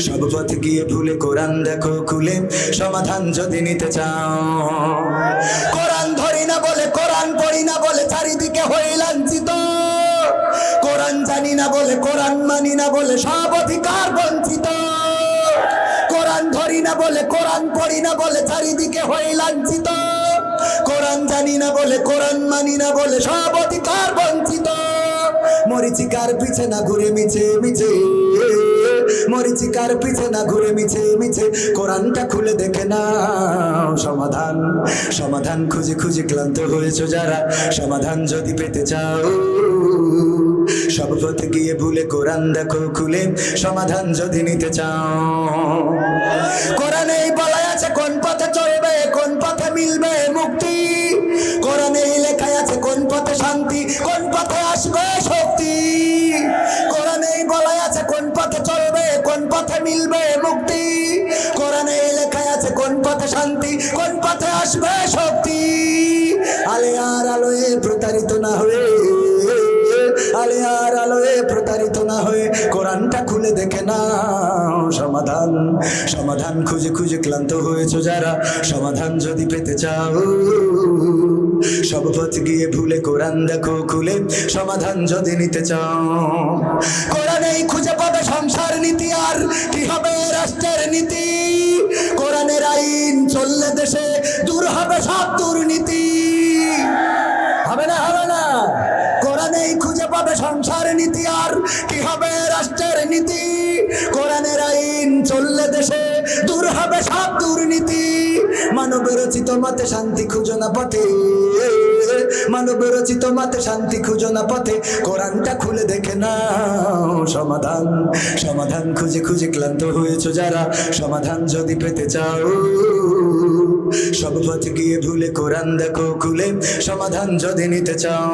সব পথ গিয়ে ভুলে কোরআন দেখো খুলে, সমাধান যদি নিতে চাও। কোরআন ধরি না বলে, কোরআন পড়ি না বলে চারিদিকে হয়ে লাঞ্ছিত। কোরআন জানি না বলে, কোরআন মানি না বলে সব অধিকার বঞ্চিত। কোরআন ধরি না বলে, কোরআন পড়ি না বলে চারিদিকে হয়ে লাঞ্ছিত। কোরআন জানি না বলে, কোরআন মানি না বলে সব অধিকার বঞ্চিত। মরিচিকার পিছে না ঘুরে মিছে মিছে। মরিচিকার পিছে না ঘুরে মিছে মিছে? কোরআনটা খুলে দেখে না সমাধান সমাধান খুঁজে খুঁজে ক্লান্ত হয়েছে যারা। সমাধান যদি পেতে চাও, সব গিয়ে ভুলে কোরআন দেখো খুলে। সমাধান যদি নিতে চাও। কোরআনেই বলা আছে কোন পথে চলবে পথে শান্তি, কোন পথে আসবে শক্তি? আলে আর আলোয় প্রতারিত না হয়ে আলে আর আলোয় প্রতারিত না হয়ে কোরআনটা খুলে দেখে না সমাধান। সমাধান খুঁজে খুঁজে ক্লান্ত হয়েছে যারা, সমাধান যদি পেতে চাও। সব পথ গিয়ে ভুলে কোরআন দেখো খুলে, সমাধান যদি নিতে চাও। কোরআনেই খুঁজে পাবে সংসার নীতি আর, কি হবে রাষ্ট্রের নীতি? চললে দেশে দূর হবে সব দুর্নীতি। হবে না হবে না। কোরআনেই খুঁজে পাবে সংসার নীতি আর কি হবে রাষ্ট্রের নীতি। কোরআনের আইন চললে দেশে দূর হবে সব দুর্নীতি। মানব রচিত মতে শান্তি খুঁজো না পথে। মানব রচিত মতে শান্তি খুঁজো না পথে। কোরআনটা খুলে দেখে না সমাধান। সমাধান খুঁজে খুঁজে ক্লান্ত হয়েছে যারা। সমাধান যদি পেতে চাও, সব পথ গিয়ে ভুলে কোরআন দেখো খুলে। সমাধান যদি নিতে চাও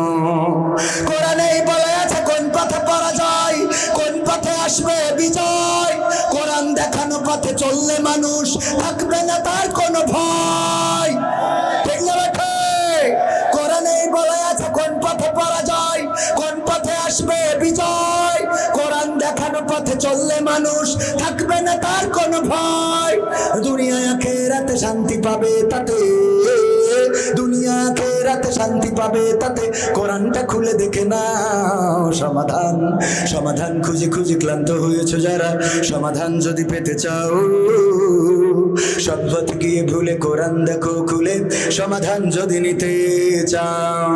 কোরআনেই বলে আছে, কোন পথে পড়া যায় কোন পথে আসবে বিজয়? কোরআন দেখানো পথে চললে মানুষ থাকবে না তার কোনো ভয়। চললে মানুষ থাকবে না তার কোনো ভয়। দুনিয়ায় রাতে শান্তি পাবে তাতে। দুনিয়া রাতে শান্তি পাবে তাতে। কোরআনটা খুলে দেখে না সমাধান। সমাধান খুঁজে খুঁজে ক্লান্ত হয়েছে যারা। সমাধান যদি পেতে চাও পথ গিয়ে ভুলে কোরআন দেখো খুলে। সমাধান যদি নিতে চাও।